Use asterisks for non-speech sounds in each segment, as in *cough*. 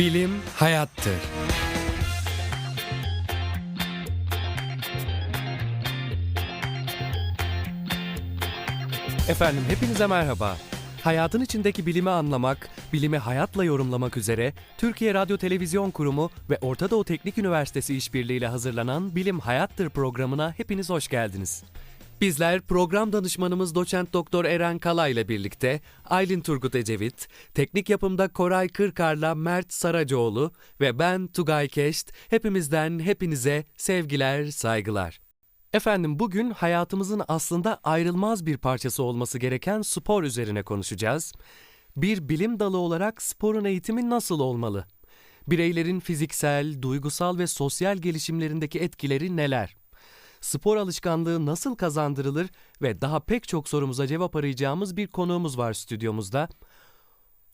Bilim hayattır. Efendim hepinize merhaba. Hayatın içindeki bilimi anlamak, bilimi hayatla yorumlamak üzere Türkiye Radyo Televizyon Kurumu ve Orta Doğu Teknik Üniversitesi işbirliğiyle hazırlanan Bilim Hayattır programına hepiniz hoş geldiniz. Bizler program danışmanımız doçent doktor Eren Kala ile birlikte Aylin Turgut Ecevit, teknik yapımda Koray Kırkar'la Mert Saracoğlu ve ben Tugay Keşt hepimizden hepinize sevgiler, saygılar. Efendim bugün hayatımızın aslında ayrılmaz bir parçası olması gereken spor üzerine konuşacağız. Bir bilim dalı olarak sporun eğitimi nasıl olmalı? Bireylerin fiziksel, duygusal ve sosyal gelişimlerindeki etkileri neler? Spor alışkanlığı nasıl kazandırılır ve daha pek çok sorumuza cevap arayacağımız bir konuğumuz var stüdyomuzda.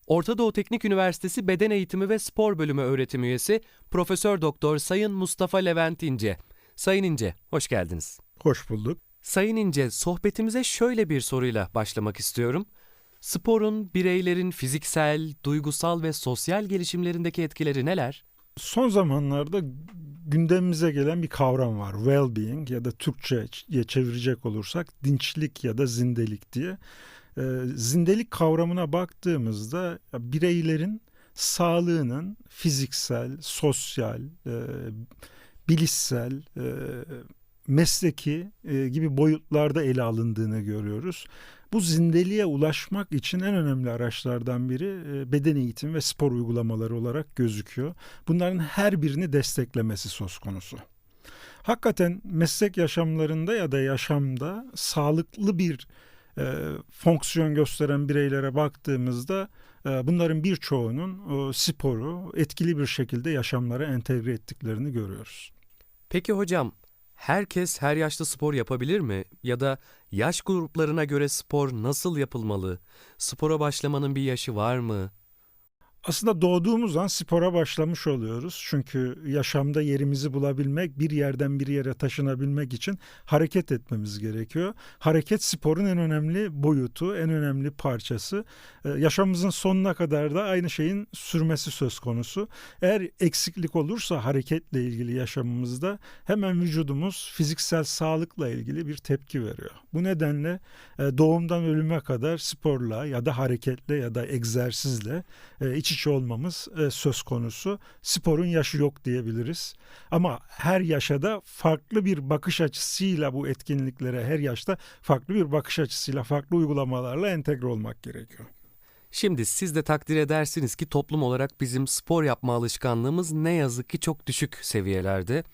Orta Doğu Teknik Üniversitesi Beden Eğitimi ve Spor Bölümü öğretim üyesi Profesör Doktor Sayın Mustafa Levent İnce. Sayın İnce, hoş geldiniz. Hoş bulduk. Sayın İnce, sohbetimize şöyle bir soruyla başlamak istiyorum. Sporun bireylerin fiziksel, duygusal ve sosyal gelişimlerindeki etkileri neler? Son zamanlarda gündemimize gelen bir kavram var. Well-being ya da Türkçe'ye çevirecek olursak dinçlik ya da zindelik diye. Ee, zindelik kavramına baktığımızda bireylerin sağlığının fiziksel, sosyal, e, bilişsel, e, mesleki e, gibi boyutlarda ele alındığını görüyoruz. Bu zindeliğe ulaşmak için en önemli araçlardan biri e, beden eğitimi ve spor uygulamaları olarak gözüküyor. Bunların her birini desteklemesi söz konusu. Hakikaten meslek yaşamlarında ya da yaşamda sağlıklı bir e, fonksiyon gösteren bireylere baktığımızda e, bunların birçoğunun e, sporu etkili bir şekilde yaşamlara entegre ettiklerini görüyoruz. Peki hocam, herkes her yaşta spor yapabilir mi? Ya da yaş gruplarına göre spor nasıl yapılmalı? Spora başlamanın bir yaşı var mı? Aslında doğduğumuz an spora başlamış oluyoruz. Çünkü yaşamda yerimizi bulabilmek, bir yerden bir yere taşınabilmek için hareket etmemiz gerekiyor. Hareket sporun en önemli boyutu, en önemli parçası. Ee, yaşamımızın sonuna kadar da aynı şeyin sürmesi söz konusu. Eğer eksiklik olursa hareketle ilgili yaşamımızda hemen vücudumuz fiziksel sağlıkla ilgili bir tepki veriyor. Bu nedenle e, doğumdan ölüme kadar sporla ya da hareketle ya da egzersizle e, iç içe olmamız e, söz konusu. Sporun yaşı yok diyebiliriz. Ama her yaşada farklı bir bakış açısıyla bu etkinliklere her yaşta farklı bir bakış açısıyla farklı uygulamalarla entegre olmak gerekiyor. Şimdi siz de takdir edersiniz ki toplum olarak bizim spor yapma alışkanlığımız ne yazık ki çok düşük seviyelerde.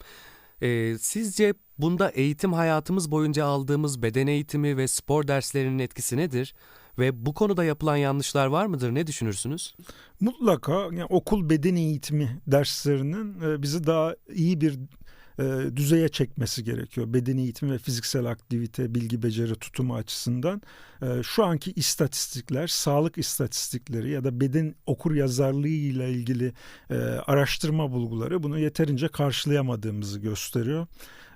Ee, sizce bunda eğitim hayatımız boyunca aldığımız beden eğitimi ve spor derslerinin etkisi nedir? Ve bu konuda yapılan yanlışlar var mıdır? Ne düşünürsünüz? Mutlaka yani okul beden eğitimi derslerinin e, bizi daha iyi bir e, düzeye çekmesi gerekiyor. Beden eğitimi ve fiziksel aktivite, bilgi beceri tutumu açısından. E, şu anki istatistikler, sağlık istatistikleri ya da beden okur yazarlığı ile ilgili araştırma bulguları bunu yeterince karşılayamadığımızı gösteriyor.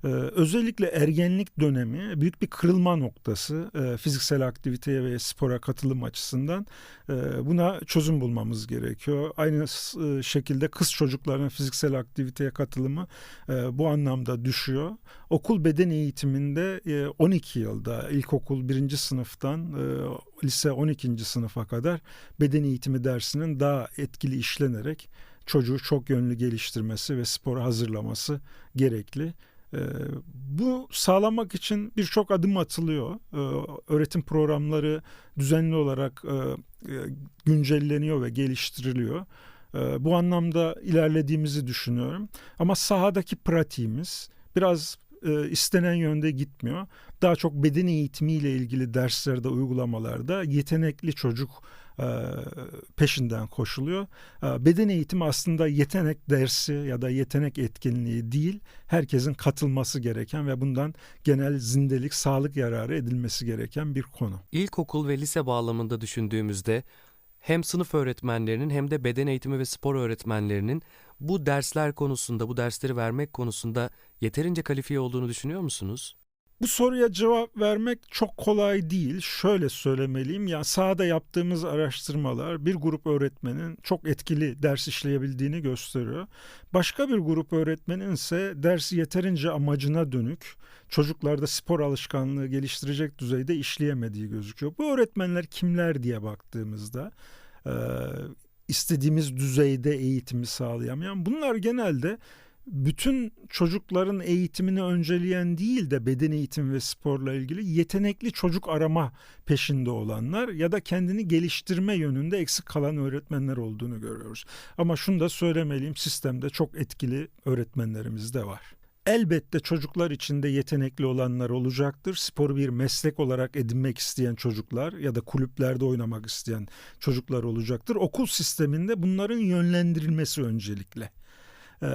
Ee, özellikle ergenlik dönemi büyük bir kırılma noktası e, fiziksel aktiviteye ve spora katılım açısından. E, buna çözüm bulmamız gerekiyor. Aynı e, şekilde kız çocuklarının fiziksel aktiviteye katılımı e, bu anlamda düşüyor. Okul beden eğitiminde e, 12 yılda ilkokul birinci sınıftan e, lise 12. sınıfa kadar beden eğitimi dersinin daha etkili işlenerek çocuğu çok yönlü geliştirmesi ve spora hazırlaması gerekli. Ee, bu sağlamak için birçok adım atılıyor. Ee, öğretim programları düzenli olarak e, e, güncelleniyor ve geliştiriliyor. Ee, bu anlamda ilerlediğimizi düşünüyorum. Ama sahadaki pratiğimiz biraz e, istenen yönde gitmiyor. Daha çok beden eğitimiyle ilgili derslerde, uygulamalarda yetenekli çocuk peşinden koşuluyor. E, beden eğitimi aslında yetenek dersi ya da yetenek etkinliği değil, herkesin katılması gereken ve bundan genel zindelik, sağlık yararı edilmesi gereken bir konu. İlkokul ve lise bağlamında düşündüğümüzde hem sınıf öğretmenlerinin hem de beden eğitimi ve spor öğretmenlerinin bu dersler konusunda, bu dersleri vermek konusunda yeterince kalifiye olduğunu düşünüyor musunuz? Bu soruya cevap vermek çok kolay değil. Şöyle söylemeliyim. Yani sahada yaptığımız araştırmalar bir grup öğretmenin çok etkili ders işleyebildiğini gösteriyor. Başka bir grup öğretmenin ise dersi yeterince amacına dönük çocuklarda spor alışkanlığı geliştirecek düzeyde işleyemediği gözüküyor. Bu öğretmenler kimler diye baktığımızda e, istediğimiz düzeyde eğitimi sağlayamayan bunlar genelde bütün çocukların eğitimini önceleyen değil de beden eğitimi ve sporla ilgili yetenekli çocuk arama peşinde olanlar ya da kendini geliştirme yönünde eksik kalan öğretmenler olduğunu görüyoruz. Ama şunu da söylemeliyim sistemde çok etkili öğretmenlerimiz de var. Elbette çocuklar içinde yetenekli olanlar olacaktır. Sporu bir meslek olarak edinmek isteyen çocuklar ya da kulüplerde oynamak isteyen çocuklar olacaktır. Okul sisteminde bunların yönlendirilmesi öncelikle. Ee,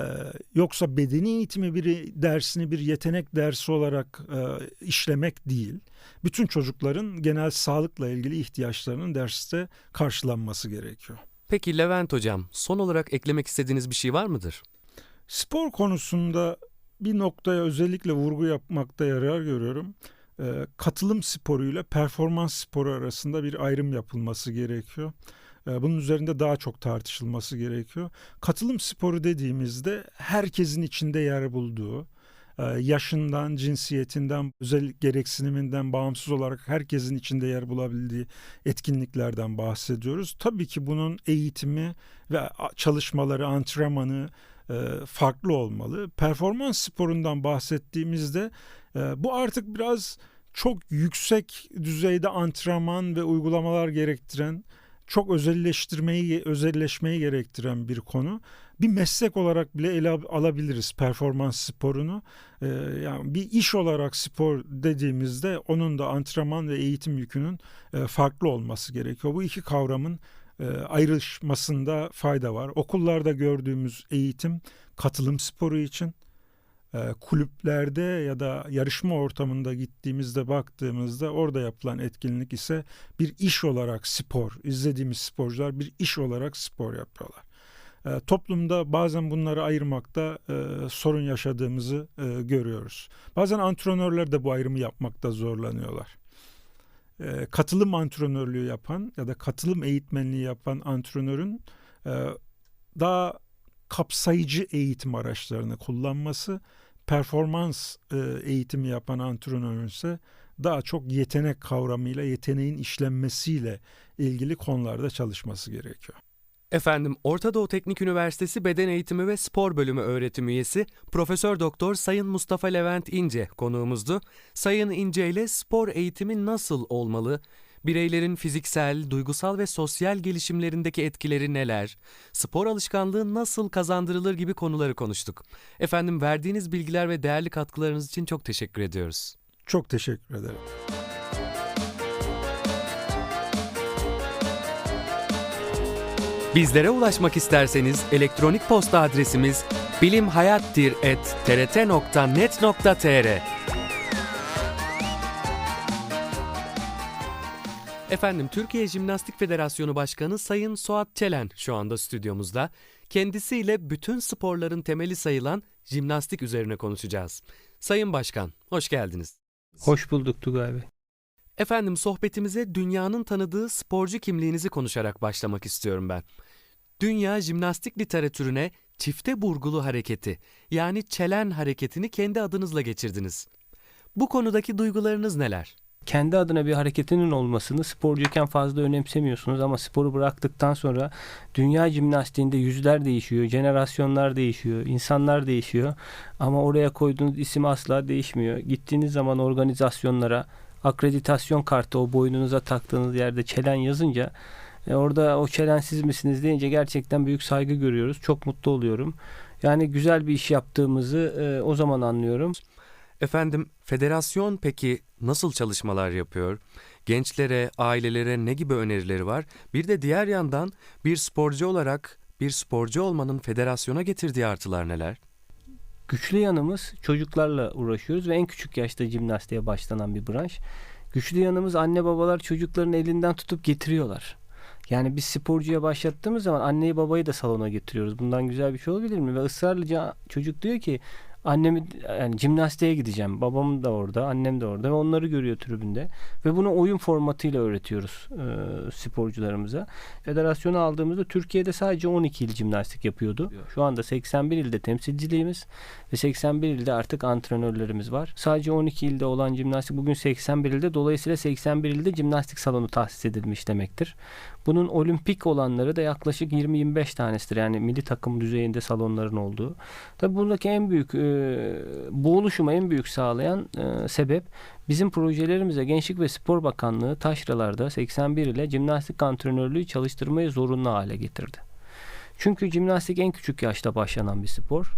yoksa bedeni eğitimi bir dersini bir yetenek dersi olarak e, işlemek değil. Bütün çocukların genel sağlıkla ilgili ihtiyaçlarının derste karşılanması gerekiyor. Peki Levent Hocam, son olarak eklemek istediğiniz bir şey var mıdır? Spor konusunda bir noktaya özellikle vurgu yapmakta yarar görüyorum. Ee, katılım sporuyla performans sporu arasında bir ayrım yapılması gerekiyor. Ee, bunun üzerinde daha çok tartışılması gerekiyor. Katılım sporu dediğimizde herkesin içinde yer bulduğu, e, yaşından, cinsiyetinden, özel gereksiniminden bağımsız olarak herkesin içinde yer bulabildiği etkinliklerden bahsediyoruz. Tabii ki bunun eğitimi ve çalışmaları, antrenmanı e, farklı olmalı. Performans sporundan bahsettiğimizde e, bu artık biraz çok yüksek düzeyde antrenman ve uygulamalar gerektiren çok özelleştirmeyi, özelleşmeyi gerektiren bir konu. Bir meslek olarak bile ele alabiliriz performans sporunu. Ee, yani bir iş olarak spor dediğimizde onun da antrenman ve eğitim yükünün e, farklı olması gerekiyor. Bu iki kavramın e, ayrışmasında fayda var. Okullarda gördüğümüz eğitim katılım sporu için e, kulüplerde ya da yarışma ortamında gittiğimizde baktığımızda orada yapılan etkinlik ise bir iş olarak spor. İzlediğimiz sporcular bir iş olarak spor yapıyorlar. E, toplumda bazen bunları ayırmakta e, sorun yaşadığımızı e, görüyoruz. Bazen antrenörler de bu ayrımı yapmakta zorlanıyorlar. E, katılım antrenörlüğü yapan ya da katılım eğitmenliği yapan antrenörün e, daha kapsayıcı eğitim araçlarını kullanması, performans e, eğitimi yapan antrenörün ise daha çok yetenek kavramıyla, yeteneğin işlenmesiyle ilgili konularda çalışması gerekiyor. Efendim, Orta Doğu Teknik Üniversitesi Beden Eğitimi ve Spor Bölümü öğretim üyesi Profesör Doktor Sayın Mustafa Levent İnce konuğumuzdu. Sayın İnce ile spor eğitimi nasıl olmalı? Bireylerin fiziksel, duygusal ve sosyal gelişimlerindeki etkileri neler? Spor alışkanlığı nasıl kazandırılır gibi konuları konuştuk. Efendim verdiğiniz bilgiler ve değerli katkılarınız için çok teşekkür ediyoruz. Çok teşekkür ederim. Bizlere ulaşmak isterseniz elektronik posta adresimiz bilimhayattir.trt.net.tr Efendim Türkiye Jimnastik Federasyonu Başkanı Sayın Suat Çelen şu anda stüdyomuzda. Kendisiyle bütün sporların temeli sayılan jimnastik üzerine konuşacağız. Sayın Başkan, hoş geldiniz. Hoş bulduk Tugay Bey. Efendim sohbetimize dünyanın tanıdığı sporcu kimliğinizi konuşarak başlamak istiyorum ben. Dünya jimnastik literatürüne çifte burgulu hareketi yani çelen hareketini kendi adınızla geçirdiniz. Bu konudaki duygularınız neler? Kendi adına bir hareketinin olmasını sporcuyken fazla önemsemiyorsunuz ama sporu bıraktıktan sonra dünya jimnastiğinde yüzler değişiyor, jenerasyonlar değişiyor, insanlar değişiyor ama oraya koyduğunuz isim asla değişmiyor. Gittiğiniz zaman organizasyonlara akreditasyon kartı o boynunuza taktığınız yerde çelen yazınca e, orada o çelen siz misiniz deyince gerçekten büyük saygı görüyoruz. Çok mutlu oluyorum. Yani güzel bir iş yaptığımızı e, o zaman anlıyorum. Efendim, federasyon peki nasıl çalışmalar yapıyor? Gençlere, ailelere ne gibi önerileri var? Bir de diğer yandan bir sporcu olarak bir sporcu olmanın federasyona getirdiği artılar neler? Güçlü yanımız çocuklarla uğraşıyoruz ve en küçük yaşta jimnastiğe başlanan bir branş. Güçlü yanımız anne babalar çocukların elinden tutup getiriyorlar. Yani biz sporcuya başlattığımız zaman anneyi babayı da salona getiriyoruz. Bundan güzel bir şey olabilir mi? Ve ısrarlıca çocuk diyor ki Annemi yani jimnastiğe gideceğim. Babam da orada, annem de orada ve onları görüyor tribünde. Ve bunu oyun formatıyla öğretiyoruz e, sporcularımıza. Federasyonu aldığımızda Türkiye'de sadece 12 il jimnastik yapıyordu. Şu anda 81 ilde temsilciliğimiz ve 81 ilde artık antrenörlerimiz var. Sadece 12 ilde olan jimnastik bugün 81 ilde. Dolayısıyla 81 ilde jimnastik salonu tahsis edilmiş demektir. Bunun olimpik olanları da yaklaşık 20-25 tanesidir. Yani milli takım düzeyinde salonların olduğu. Tabii buradaki en büyük e, bu oluşuma en büyük sağlayan e, sebep bizim projelerimize Gençlik ve Spor Bakanlığı taşralarda 81 ile jimnastik antrenörlüğü çalıştırmayı zorunlu hale getirdi. Çünkü jimnastik en küçük yaşta başlanan bir spor.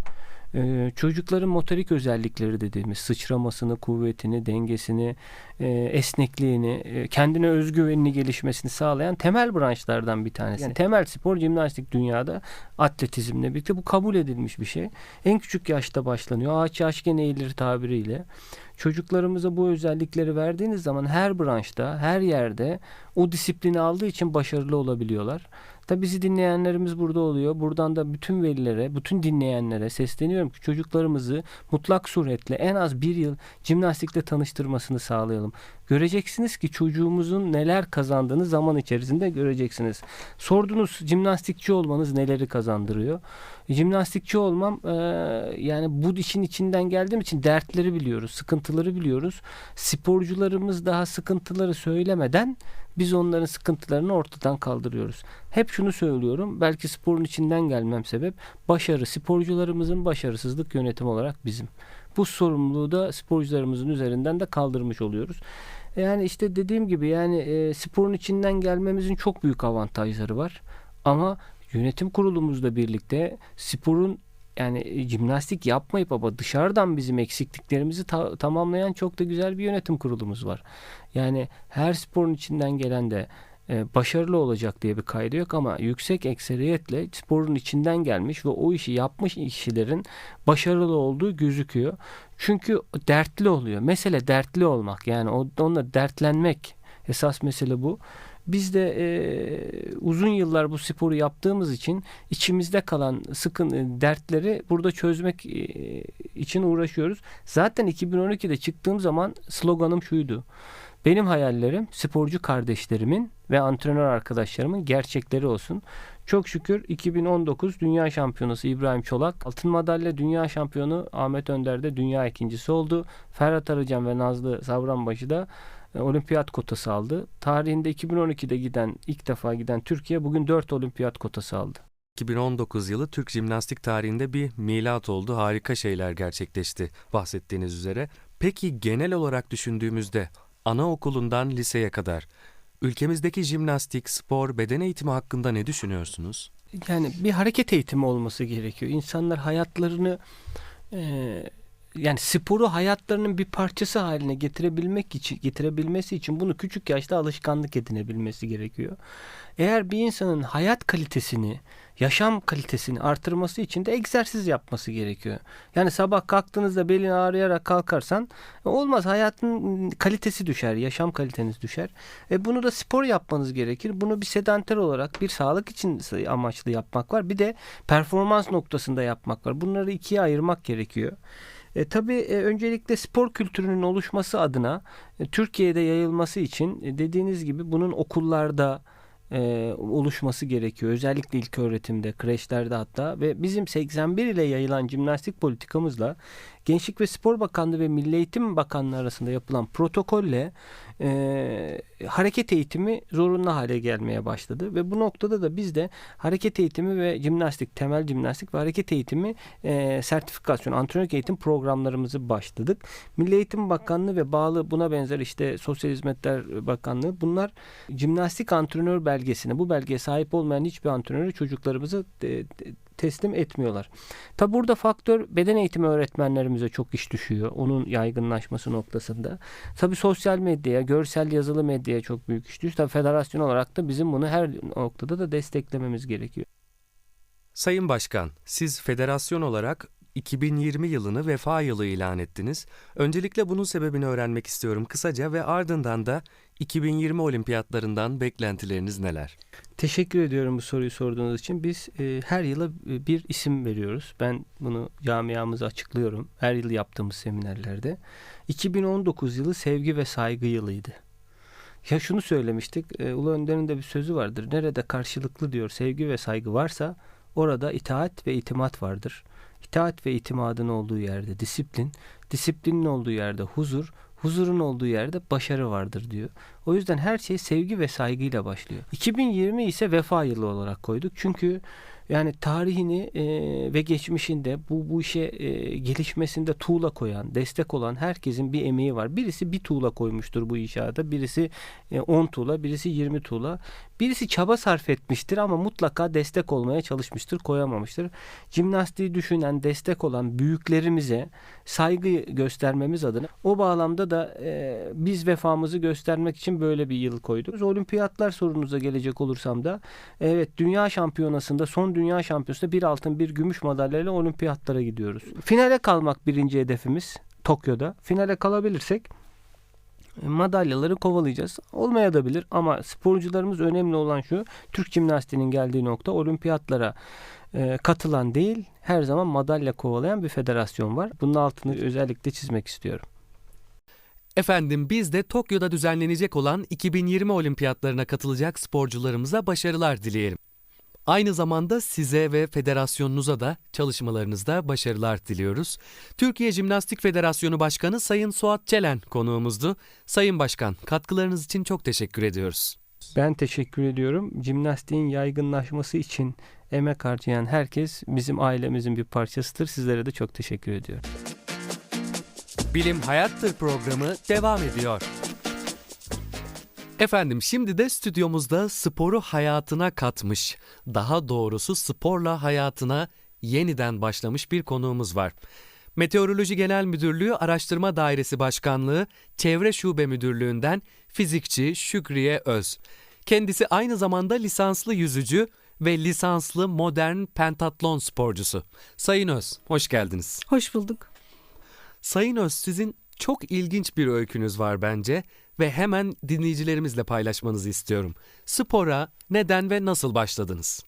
Ee, çocukların motorik özellikleri dediğimiz sıçramasını, kuvvetini, dengesini, e, esnekliğini, e, kendine özgüvenini gelişmesini sağlayan temel branşlardan bir tanesi. Yani temel spor jimnastik dünyada atletizmle birlikte bu kabul edilmiş bir şey. En küçük yaşta başlanıyor. Ağaç yaşken eğilir tabiriyle. Çocuklarımıza bu özellikleri verdiğiniz zaman her branşta, her yerde o disiplini aldığı için başarılı olabiliyorlar. Tabi bizi dinleyenlerimiz burada oluyor. Buradan da bütün velilere, bütün dinleyenlere sesleniyorum ki çocuklarımızı mutlak suretle en az bir yıl jimnastikle tanıştırmasını sağlayalım. Göreceksiniz ki çocuğumuzun neler kazandığını zaman içerisinde göreceksiniz. Sordunuz jimnastikçi olmanız neleri kazandırıyor? Jimnastikçi olmam e, yani bu işin içinden geldiğim için dertleri biliyoruz, sıkıntıları biliyoruz. Sporcularımız daha sıkıntıları söylemeden biz onların sıkıntılarını ortadan kaldırıyoruz. Hep şunu söylüyorum. Belki sporun içinden gelmem sebep başarı. Sporcularımızın başarısızlık yönetimi olarak bizim. Bu sorumluluğu da sporcularımızın üzerinden de kaldırmış oluyoruz. Yani işte dediğim gibi yani e, sporun içinden gelmemizin çok büyük avantajları var. Ama yönetim kurulumuzla birlikte sporun yani e, jimnastik yapmayıp ama dışarıdan bizim eksikliklerimizi ta- tamamlayan çok da güzel bir yönetim kurulumuz var. Yani her sporun içinden gelen de e, başarılı olacak diye bir kaydı yok ama yüksek ekseriyetle sporun içinden gelmiş ve o işi yapmış kişilerin başarılı olduğu gözüküyor. Çünkü dertli oluyor. Mesele dertli olmak yani onunla dertlenmek esas mesele bu. Biz de e, uzun yıllar bu sporu yaptığımız için içimizde kalan sıkın e, dertleri burada çözmek e, için uğraşıyoruz. Zaten 2012'de çıktığım zaman sloganım şuydu. Benim hayallerim sporcu kardeşlerimin ve antrenör arkadaşlarımın gerçekleri olsun. Çok şükür 2019 Dünya Şampiyonası İbrahim Çolak, altın madalya Dünya Şampiyonu Ahmet Önder de dünya ikincisi oldu. Ferhat Arıcan ve Nazlı Savranbaşı da olimpiyat kotası aldı. Tarihinde 2012'de giden ilk defa giden Türkiye bugün 4 olimpiyat kotası aldı. 2019 yılı Türk jimnastik tarihinde bir milat oldu. Harika şeyler gerçekleşti bahsettiğiniz üzere. Peki genel olarak düşündüğümüzde anaokulundan liseye kadar ülkemizdeki jimnastik, spor, beden eğitimi hakkında ne düşünüyorsunuz? Yani bir hareket eğitimi olması gerekiyor. İnsanlar hayatlarını e, yani sporu hayatlarının bir parçası haline getirebilmek için getirebilmesi için bunu küçük yaşta alışkanlık edinebilmesi gerekiyor. Eğer bir insanın hayat kalitesini, yaşam kalitesini artırması için de egzersiz yapması gerekiyor. Yani sabah kalktığınızda belin ağrıyarak kalkarsan e, olmaz. Hayatın kalitesi düşer, yaşam kaliteniz düşer. E bunu da spor yapmanız gerekir. Bunu bir sedanter olarak bir sağlık için amaçlı yapmak var. Bir de performans noktasında yapmak var. Bunları ikiye ayırmak gerekiyor. E, tabii e, öncelikle spor kültürünün oluşması adına e, Türkiye'de yayılması için e, dediğiniz gibi bunun okullarda e, oluşması gerekiyor. Özellikle ilk öğretimde, kreşlerde hatta ve bizim 81 ile yayılan jimnastik politikamızla Gençlik ve Spor Bakanlığı ve Milli Eğitim Bakanlığı arasında yapılan protokolle e, hareket eğitimi zorunlu hale gelmeye başladı ve bu noktada da biz de hareket eğitimi ve jimnastik, temel jimnastik ve hareket eğitimi e, sertifikasyon, antrenörlük eğitim programlarımızı başladık. Milli Eğitim Bakanlığı ve bağlı buna benzer işte Sosyal Hizmetler Bakanlığı bunlar jimnastik antrenör belgesini, bu belgeye sahip olmayan hiçbir antrenörü çocuklarımızı de, teslim etmiyorlar. Tabi burada faktör beden eğitimi öğretmenlerimize çok iş düşüyor. Onun yaygınlaşması noktasında. Tabi sosyal medyaya, görsel yazılı medyaya çok büyük iş düşüyor. Tabi federasyon olarak da bizim bunu her noktada da desteklememiz gerekiyor. Sayın Başkan, siz federasyon olarak 2020 yılını vefa yılı ilan ettiniz. Öncelikle bunun sebebini öğrenmek istiyorum kısaca ve ardından da 2020 olimpiyatlarından beklentileriniz neler? Teşekkür ediyorum bu soruyu sorduğunuz için. Biz e, her yıla e, bir isim veriyoruz. Ben bunu camiamıza açıklıyorum. Her yıl yaptığımız seminerlerde. 2019 yılı sevgi ve saygı yılıydı. Ya şunu söylemiştik. E, Ulu Önder'in de bir sözü vardır. Nerede karşılıklı diyor sevgi ve saygı varsa orada itaat ve itimat vardır. İtaat ve itimadın olduğu yerde disiplin, disiplinin olduğu yerde huzur, huzurun olduğu yerde başarı vardır diyor. O yüzden her şey sevgi ve saygıyla başlıyor. 2020 ise vefa yılı olarak koyduk. Çünkü yani tarihini e, ve geçmişinde bu bu işe e, gelişmesinde tuğla koyan, destek olan herkesin bir emeği var. Birisi bir tuğla koymuştur bu inşaata, birisi 10 tuğla, birisi 20 tuğla. Birisi çaba sarf etmiştir ama mutlaka destek olmaya çalışmıştır, koyamamıştır. Jimnastiği düşünen, destek olan büyüklerimize saygı göstermemiz adına o bağlamda da e, biz vefamızı göstermek için böyle bir yıl koyduk. Olimpiyatlar sorunuza gelecek olursam da evet dünya şampiyonasında son dünya şampiyonasında bir altın bir gümüş madalyayla olimpiyatlara gidiyoruz. Finale kalmak birinci hedefimiz Tokyo'da. Finale kalabilirsek e, madalyaları kovalayacağız. Olmaya da bilir ama sporcularımız önemli olan şu Türk jimnastiğinin geldiği nokta olimpiyatlara e, katılan değil her zaman madalya kovalayan bir federasyon var. Bunun altını özellikle çizmek istiyorum. Efendim biz de Tokyo'da düzenlenecek olan 2020 olimpiyatlarına katılacak sporcularımıza başarılar dileyelim. Aynı zamanda size ve federasyonunuza da çalışmalarınızda başarılar diliyoruz. Türkiye Jimnastik Federasyonu Başkanı Sayın Suat Çelen konuğumuzdu. Sayın Başkan katkılarınız için çok teşekkür ediyoruz. Ben teşekkür ediyorum. Jimnastiğin yaygınlaşması için emek harcayan herkes bizim ailemizin bir parçasıdır. Sizlere de çok teşekkür ediyorum. Bilim Hayattır programı devam ediyor. Efendim şimdi de stüdyomuzda sporu hayatına katmış, daha doğrusu sporla hayatına yeniden başlamış bir konuğumuz var. Meteoroloji Genel Müdürlüğü Araştırma Dairesi Başkanlığı Çevre Şube Müdürlüğü'nden fizikçi Şükriye Öz. Kendisi aynı zamanda lisanslı yüzücü ve lisanslı modern pentatlon sporcusu. Sayın Öz, hoş geldiniz. Hoş bulduk. Sayın Öz sizin çok ilginç bir öykünüz var bence ve hemen dinleyicilerimizle paylaşmanızı istiyorum. Spora neden ve nasıl başladınız?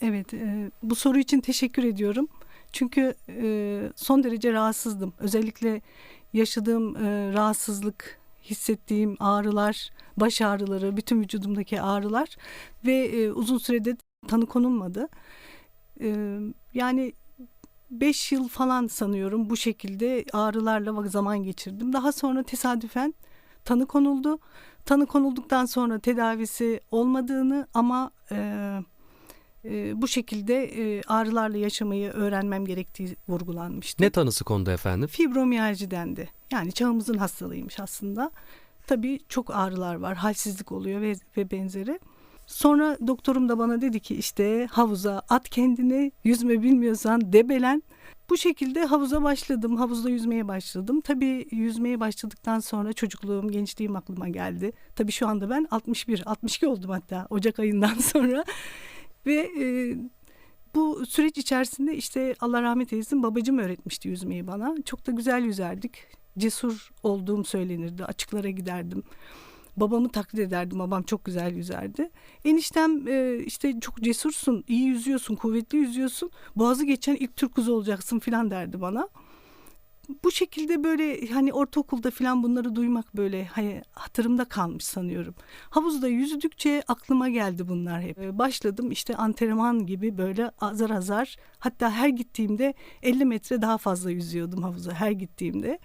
Evet, e, bu soru için teşekkür ediyorum. Çünkü e, son derece rahatsızdım. Özellikle yaşadığım e, rahatsızlık, hissettiğim ağrılar, baş ağrıları, bütün vücudumdaki ağrılar ve e, uzun sürede tanı konulmadı. E, yani 5 yıl falan sanıyorum bu şekilde ağrılarla zaman geçirdim. Daha sonra tesadüfen tanı konuldu. Tanı konulduktan sonra tedavisi olmadığını ama e, e, bu şekilde e, ağrılarla yaşamayı öğrenmem gerektiği vurgulanmıştı. Ne tanısı kondu efendim? Fibromiyalji dendi. Yani çağımızın hastalığıymış aslında. Tabii çok ağrılar var, halsizlik oluyor ve, ve benzeri. Sonra doktorum da bana dedi ki işte havuza at kendini, yüzme bilmiyorsan debelen. Bu şekilde havuza başladım. Havuzda yüzmeye başladım. Tabii yüzmeye başladıktan sonra çocukluğum, gençliğim aklıma geldi. Tabii şu anda ben 61, 62 oldum hatta Ocak ayından *laughs* sonra. Ve e, bu süreç içerisinde işte Allah rahmet eylesin babacım öğretmişti yüzmeyi bana. Çok da güzel yüzerdik. Cesur olduğum söylenirdi. Açıklara giderdim. Babamı taklit ederdim. Babam çok güzel yüzerdi. Eniştem e, işte çok cesursun, iyi yüzüyorsun, kuvvetli yüzüyorsun. Boğazı geçen ilk Türk kızı olacaksın filan derdi bana. Bu şekilde böyle hani ortaokulda filan bunları duymak böyle hani hatırımda kalmış sanıyorum. Havuzda yüzdükçe aklıma geldi bunlar hep. E, Başladım işte antrenman gibi böyle azar azar hatta her gittiğimde 50 metre daha fazla yüzüyordum havuza her gittiğimde.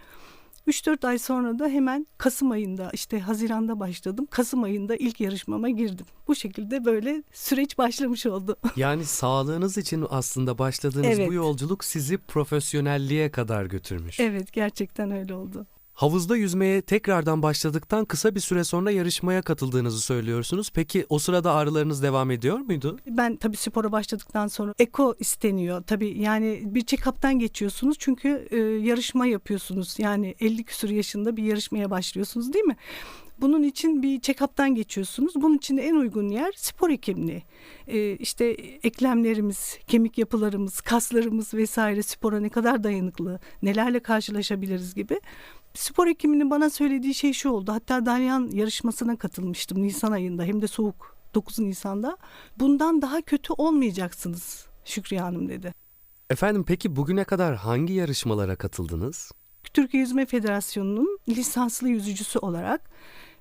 3-4 ay sonra da hemen Kasım ayında işte Haziran'da başladım. Kasım ayında ilk yarışmama girdim. Bu şekilde böyle süreç başlamış oldu. *laughs* Yani sağlığınız için aslında başladığınız Evet. bu yolculuk sizi profesyonelliğe kadar götürmüş. evet gerçekten öyle oldu. Havuzda yüzmeye tekrardan başladıktan kısa bir süre sonra yarışmaya katıldığınızı söylüyorsunuz. Peki o sırada ağrılarınız devam ediyor muydu? Ben tabii spora başladıktan sonra eko isteniyor. Tabii yani bir check-up'tan geçiyorsunuz çünkü e, yarışma yapıyorsunuz. Yani 50 küsur yaşında bir yarışmaya başlıyorsunuz değil mi? Bunun için bir check-up'tan geçiyorsunuz. Bunun için en uygun yer spor hekimliği. E, işte eklemlerimiz, kemik yapılarımız, kaslarımız vesaire spora ne kadar dayanıklı, nelerle karşılaşabiliriz gibi. Spor hekiminin bana söylediği şey şu oldu. Hatta Dalyan yarışmasına katılmıştım Nisan ayında hem de soğuk 9 Nisan'da. Bundan daha kötü olmayacaksınız Şükriye Hanım dedi. Efendim peki bugüne kadar hangi yarışmalara katıldınız? Türkiye Yüzme Federasyonu'nun lisanslı yüzücüsü olarak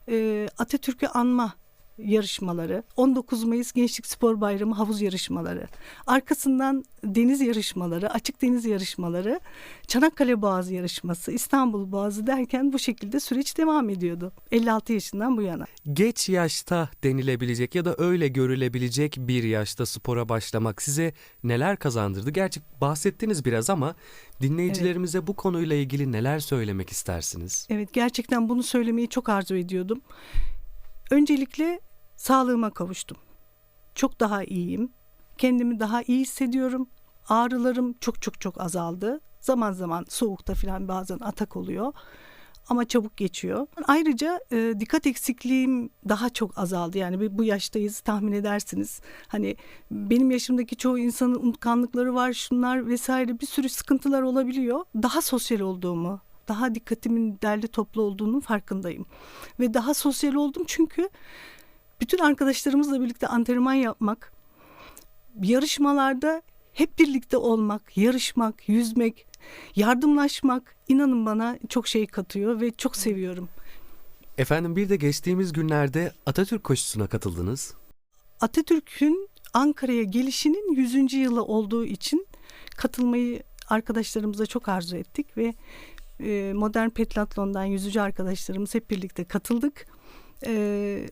e, Atatürk'ü anma yarışmaları, 19 Mayıs Gençlik Spor Bayramı havuz yarışmaları, arkasından deniz yarışmaları, açık deniz yarışmaları, Çanakkale Boğazı yarışması, İstanbul Boğazı derken bu şekilde süreç devam ediyordu. 56 yaşından bu yana. Geç yaşta denilebilecek ya da öyle görülebilecek bir yaşta spora başlamak size neler kazandırdı? Gerçi bahsettiniz biraz ama dinleyicilerimize bu konuyla ilgili neler söylemek istersiniz? Evet gerçekten bunu söylemeyi çok arzu ediyordum. Öncelikle sağlığıma kavuştum. Çok daha iyiyim. Kendimi daha iyi hissediyorum. Ağrılarım çok çok çok azaldı. Zaman zaman soğukta falan bazen atak oluyor. Ama çabuk geçiyor. Ayrıca e, dikkat eksikliğim daha çok azaldı. Yani bu- yaştayız tahmin edersiniz. Hani benim yaşımdaki çoğu insanın unutkanlıkları var, şunlar vesaire bir sürü sıkıntılar olabiliyor. Daha sosyal olduğumu, daha dikkatimin derli toplu olduğunun farkındayım. Ve daha sosyal oldum çünkü bütün arkadaşlarımızla birlikte antrenman yapmak, yarışmalarda hep birlikte olmak, yarışmak, yüzmek, yardımlaşmak inanın bana çok şey katıyor ve çok seviyorum. Efendim bir de geçtiğimiz günlerde Atatürk koşusuna katıldınız. Atatürk'ün Ankara'ya gelişinin 100. yılı olduğu için katılmayı arkadaşlarımıza çok arzu ettik ve e, modern petlatlondan yüzücü arkadaşlarımız hep birlikte katıldık. E,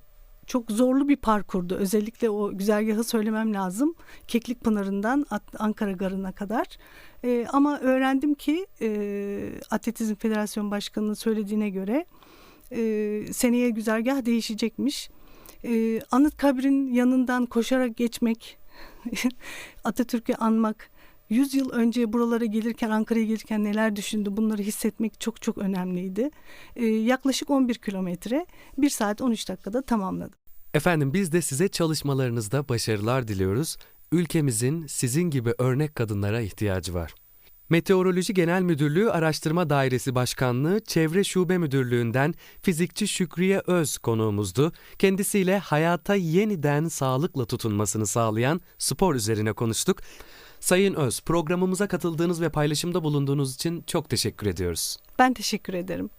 çok zorlu bir parkurdu. Özellikle o güzergahı söylemem lazım. Keklik Pınarı'ndan Ankara Garı'na kadar. E, ama öğrendim ki e, Atletizm Federasyon Başkanı'nın söylediğine göre e, seneye güzergah değişecekmiş. E, Anıtkabir'in yanından koşarak geçmek, *laughs* Atatürk'ü anmak, 100 yıl önce buralara gelirken, Ankara'ya gelirken neler düşündü bunları hissetmek çok çok önemliydi. E, yaklaşık 11 kilometre 1 saat 13 dakikada tamamladım. Efendim biz de size çalışmalarınızda başarılar diliyoruz. Ülkemizin sizin gibi örnek kadınlara ihtiyacı var. Meteoroloji Genel Müdürlüğü Araştırma Dairesi Başkanlığı Çevre Şube Müdürlüğü'nden fizikçi Şükriye Öz konuğumuzdu. Kendisiyle hayata yeniden sağlıkla tutunmasını sağlayan spor üzerine konuştuk. Sayın Öz, programımıza katıldığınız ve paylaşımda bulunduğunuz için çok teşekkür ediyoruz. Ben teşekkür ederim.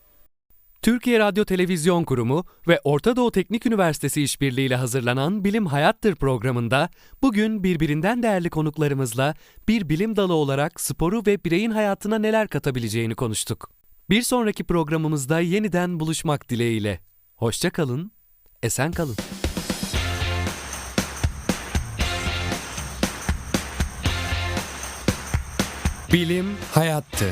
Türkiye Radyo Televizyon Kurumu ve Orta Doğu Teknik Üniversitesi işbirliğiyle hazırlanan Bilim Hayattır programında bugün birbirinden değerli konuklarımızla bir bilim dalı olarak sporu ve bireyin hayatına neler katabileceğini konuştuk. Bir sonraki programımızda yeniden buluşmak dileğiyle. Hoşça kalın, esen kalın. Bilim hayattır.